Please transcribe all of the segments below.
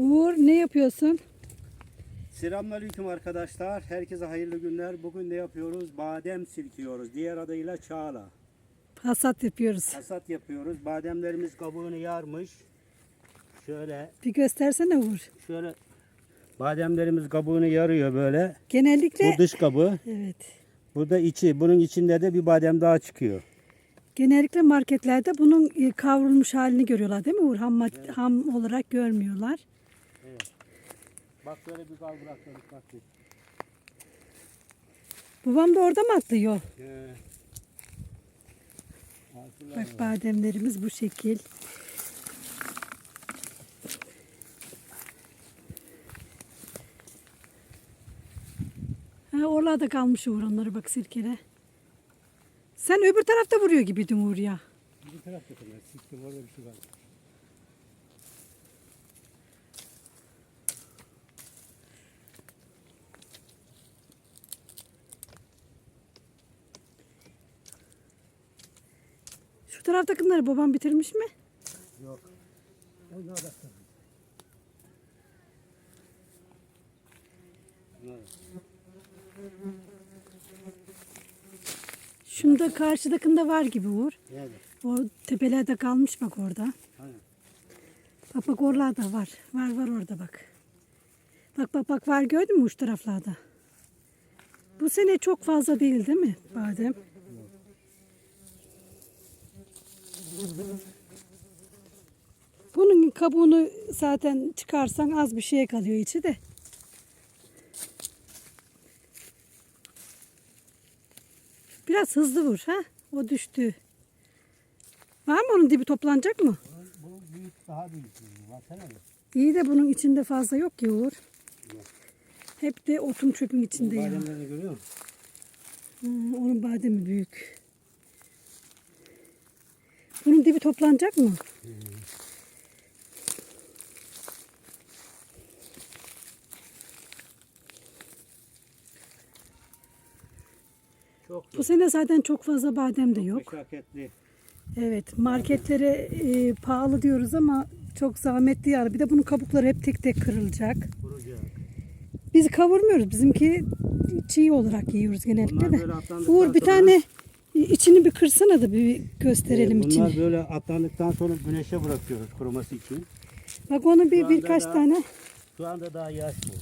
Uğur ne yapıyorsun? Selamünaleyküm arkadaşlar. Herkese hayırlı günler. Bugün ne yapıyoruz? Badem silkiyoruz. Diğer adıyla çağla. Hasat yapıyoruz. Hasat yapıyoruz. Bademlerimiz kabuğunu yarmış. Şöyle, Bir göstersene Uğur. şöyle bademlerimiz kabuğunu yarıyor böyle. Genellikle Bu dış kabuğu. evet. Bu da içi. Bunun içinde de bir badem daha çıkıyor. Genellikle marketlerde bunun e, kavrulmuş halini görüyorlar değil mi Uğur? Ham, mad- ham olarak görmüyorlar. Bak şöyle bir kal bıraktık. Bak. bir. Babam da orada mı atlıyor? He. Bak bademlerimiz bu şekil. Ha, oralarda kalmış Uğur onları bak sirkele. Sen öbür tarafta vuruyor gibiydin Uğur ya. Bir taraf tutun. Siktim orada bir şey var. Taraftakileri babam bitirmiş mi? Yok. Onlar da Şunda karşıdakinde var gibi Uğur. Nerede? O tepelerde kalmış bak orada. Hani? Bak bak oralarda var. Var var orada bak. Bak bak bak var gördün mü uç taraflarda? Bu sene çok fazla değil değil mi badem? Bunun kabuğunu zaten çıkarsan az bir şeye kalıyor içi de. Biraz hızlı vur ha. O düştü. Var mı onun dibi toplanacak mı? Bu büyük daha büyük. Baksana. İyi de bunun içinde fazla yok ki Uğur. Hep de otun çöpün içinde ya. Bademlerini görüyor musun? Hmm, onun bademi büyük. Bunun dibi toplanacak mı? Çok Bu sene zaten çok fazla badem de yok. meşakkatli. Evet marketlere e, pahalı diyoruz ama çok zahmetli yani. Bir de bunun kabukları hep tek tek kırılacak. Kurucu. Biz kavurmuyoruz. Bizimki çiğ olarak yiyoruz genellikle de. Uğur bir sonra- tane içini bir kırsana da bir gösterelim Ee, içini. Bunlar böyle atlandıktan sonra güneşe bırakıyoruz kuruması için. Bak onu bir birkaç daha- tane Şu anda daha yaş bu.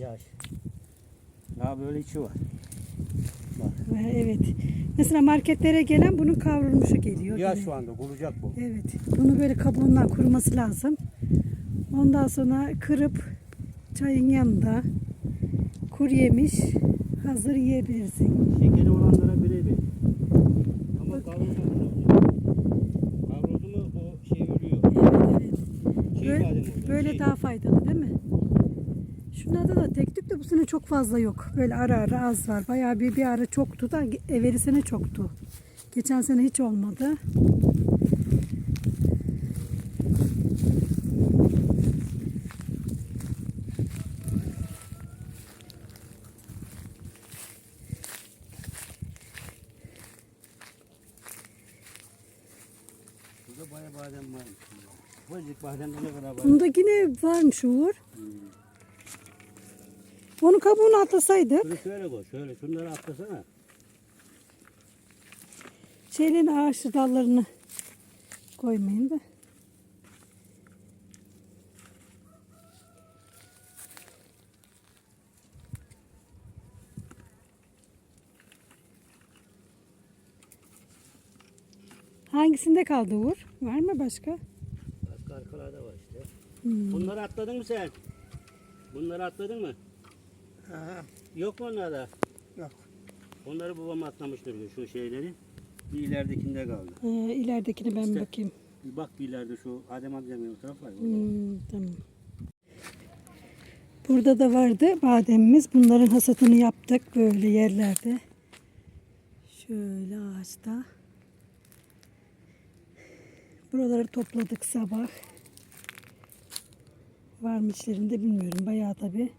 Yaş. Daha böyle içi var. Ve Evet. Mesela marketlere gelen bunun kavrulmuşu geliyor. Yine. şu anda kuracak bu. Evet. Bunu böyle kabuğundan kuruması lazım. Ondan sonra kırıp çayın yanında kuru yemiş hazır yiyebilirsin. Şekeri olanlara birebir. Ama kavrulsa ne olacak? Kavruldu mu o şey ölüyor. Evet evet. Böyle, daha faydalı değil mi? Şunlarda da tek tük de bu sene çok fazla yok. Böyle ara ara az var. Bayağı bir, bir ara çoktu da evveli sene çoktu. Geçen sene hiç olmadı. Burada baya badem varmış. Bacık bademde ne kadar var? Bunda yine varmış Uğur. Onu kabuğunu atlasaydık. Şunu şöyle koy. Şöyle şunları atlasana. Şeylerin ağaç dallarını koymayın da. Hangisinde kaldı Uğur? Var mı başka? Arkalarda var işte. Hmm. Bunları atladın mı sen? Bunları atladın mı? Yok mu onlarda? Yok. Onları babam atlamıştır şu şeyleri. Bir ileridekinde kaldı. Ee, ileridekine ben İşte. bakayım. Bir bak bir ileride şu Adem amcamın o taraf var. Hmm, tamam. Burada da vardı bademimiz. Bunların hasatını yaptık böyle yerlerde. Şöyle ağaçta. Buraları topladık sabah. Var mı içlerinde bilmiyorum. Bayağı tabi.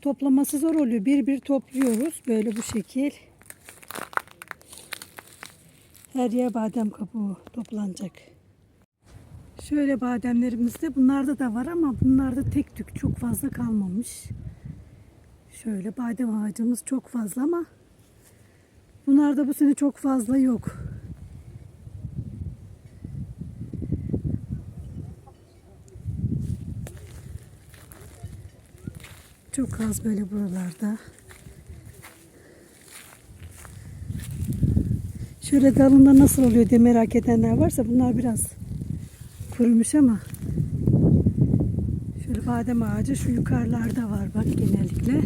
Toplaması zor oluyor. Bir bir topluyoruz. Böyle bu şekil. Her yer badem kabuğu toplanacak. Şöyle bademlerimiz de bunlarda da var ama bunlarda tek tük çok fazla kalmamış. Şöyle badem ağacımız çok fazla ama bunlarda bu sene çok fazla yok. Çok az böyle buralarda. Şöyle dalında nasıl oluyor diye merak edenler varsa bunlar biraz kurumuş ama şöyle badem ağacı şu yukarılarda var bak genellikle.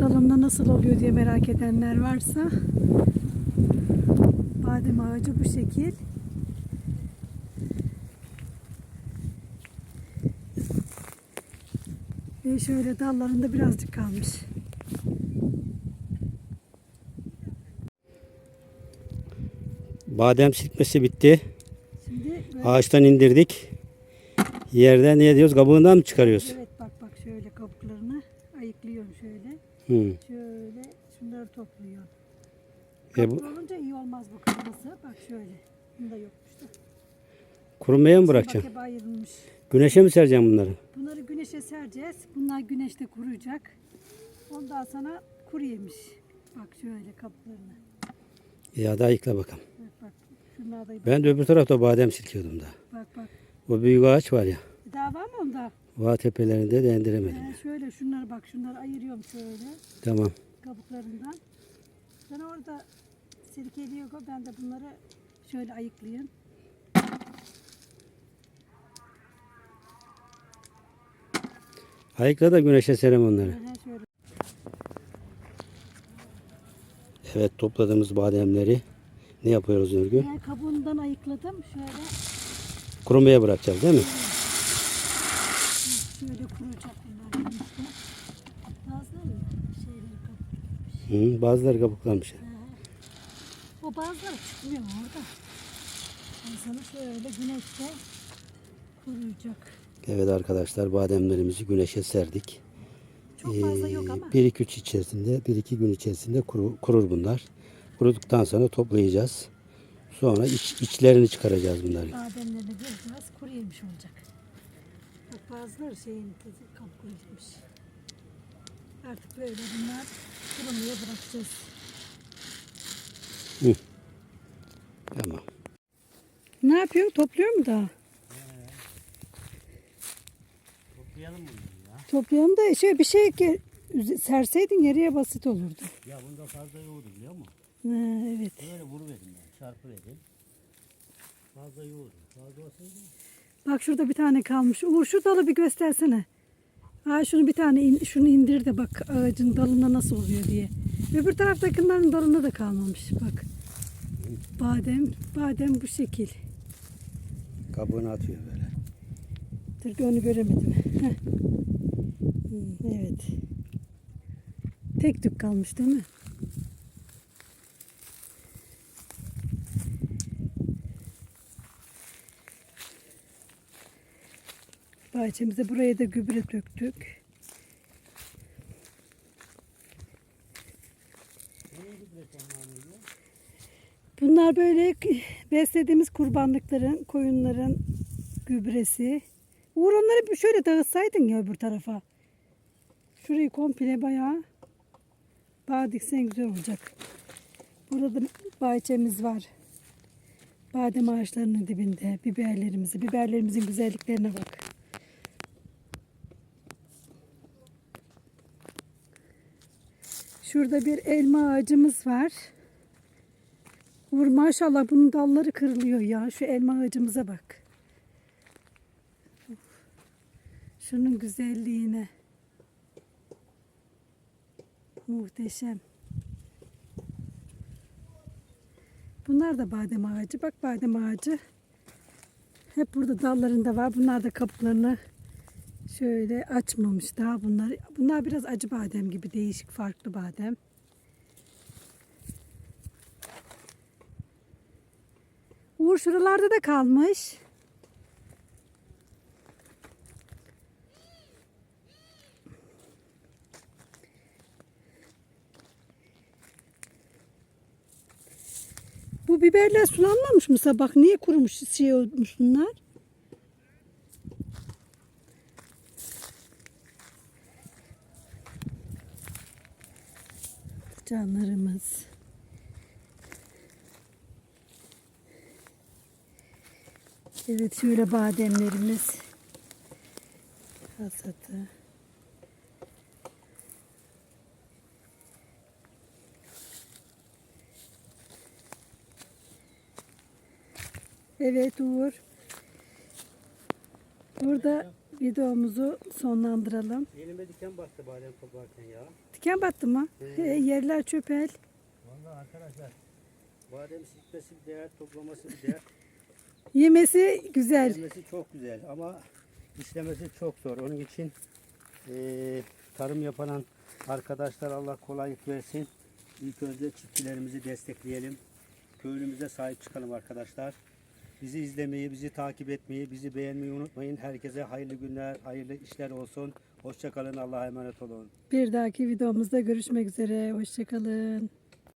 Dalında nasıl oluyor diye merak edenler varsa badem ağacı bu şekil. Ve şöyle dallarında birazcık kalmış. Badem silkmesi bitti. Şimdi Ağaçtan indirdik. Yerden ne diyoruz? Kabuğundan mı çıkarıyoruz? evet bak bak şöyle kabuklarını ayıklıyorum şöyle. Hı. E bu olunca iyi olmaz bu kırmızı. Bak şöyle. Bunda yokmuş da. kurumaya mı Bak bırakacaksın? hep ayrılmış. Güneşe mi sereceksin bunları? Bunları güneşe sereceğiz. Bunlar güneşte kuruyacak. Ondan sonra kuru yemiş. Bak şöyle kabuklarını. Ya da ayıkla bakalım. Bak bak. Şunlar da Ben de öbür tarafta badem silkiyordum da. bak bak. O büyük ağaç var ya. Daha var mı onda? Vağ tepelerinde de indiremedim. Ee, şöyle şunları bak şunları ayırıyorum şöyle Tamam. kabuklarından. Sen orada sirkeliyor ben de bunları şöyle ayıklayayım. Ayıkla da güneşe serem onları. Evet topladığımız bademleri ne yapıyoruz Nurgül? Diğer kabuğundan ayıkladım. Şöyle Kurumaya bırakacağız değil mi? şöyle kuracak bunlar işte. Bazıları şeyleri kabuk. Hı, bazıları kabuklanmış. O bazıları çıkmıyor orada. Sana şöyle güneşte kuruyacak. Evet arkadaşlar bademlerimizi güneşe serdik. Çok fazla yok ama. 1-2 içerisinde, 1-2 gün içerisinde kuru, kurur bunlar. Kuruduktan sonra toplayacağız. Sonra iç, içlerini çıkaracağız bunları. Bademlerini biraz kuru yemiş olacak. Bak bazıları şeyin kabuklu gitmiş. Artık böyle bunlar kurumaya bırakacağız. Tamam. Ne yapıyorsun? Topluyor mu daha? Toplayalım bunu ya. Toplayalım da şöyle bir şey ki serseydin yarıya basit olurdu. Ya bunda fazla yoğurdu biliyor musun? Ha, evet. Böyle vuruverdim ben. Çarpıverdim. Fazla yoğurdu. Fazla olsaydı. Bak şurada bir tane kalmış. Uğur şu dalı bir göstersene. Ha şunu bir tane in- şunu indir de bak ağacın dalında nasıl oluyor diye. Öbür taraftakilerin dalında da kalmamış bak. Badem, badem bu şekil. Kabuğunu atıyor böyle. Dur onu göremedim. Heh. Evet. Tek tük kalmış değil mi? Bahçemize buraya da gübre döktük. Bunlar böyle beslediğimiz kurbanlıkların, koyunların gübresi. Uğur onları şöyle dağıtsaydın ya öbür tarafa. Şurayı komple bayağı bağ diksen güzel olacak. Burada da bahçemiz var. Badem ağaçlarının dibinde biberlerimizi, biberlerimizin güzelliklerine bak. Şurada bir elma ağacımız var. Uğur maşallah bunun dalları kırılıyor ya. Şu elma ağacımıza bak. Şunun güzelliğine. Muhteşem. Bunlar da badem ağacı. Bak badem ağacı. Hep burada dallarında var. Bunlar da kapılarını şöyle açmamış daha bunlar. Bunlar biraz acı badem gibi değişik farklı badem. şuralarda da kalmış. Bu biberler sulanmamış mı sabah? Niye kurumuş şey olmuş bunlar? Canlarımız. Evet şöyle bademlerimiz. Hasatı. Evet Uğur. Burada videomuzu sonlandıralım. Elime diken battı badem toplarken ya. Diken battı mı? Hı. E, yerler çöpel. Vallahi arkadaşlar badem silkmesi bir değer, toplaması bir değer. Yemesi güzel. Yemesi çok güzel ama işlemesi çok zor. Onun için eee, tarım yapan arkadaşlar Allah kolaylık versin. İlk önce çiftçilerimizi destekleyelim. Köylümüze sahip çıkalım arkadaşlar. Bizi izlemeyi, bizi takip etmeyi, bizi beğenmeyi unutmayın. Herkese hayırlı günler, hayırlı işler olsun. Hoşçakalın, Allah'a emanet olun. Bir dahaki videomuzda görüşmek üzere. Hoşçakalın.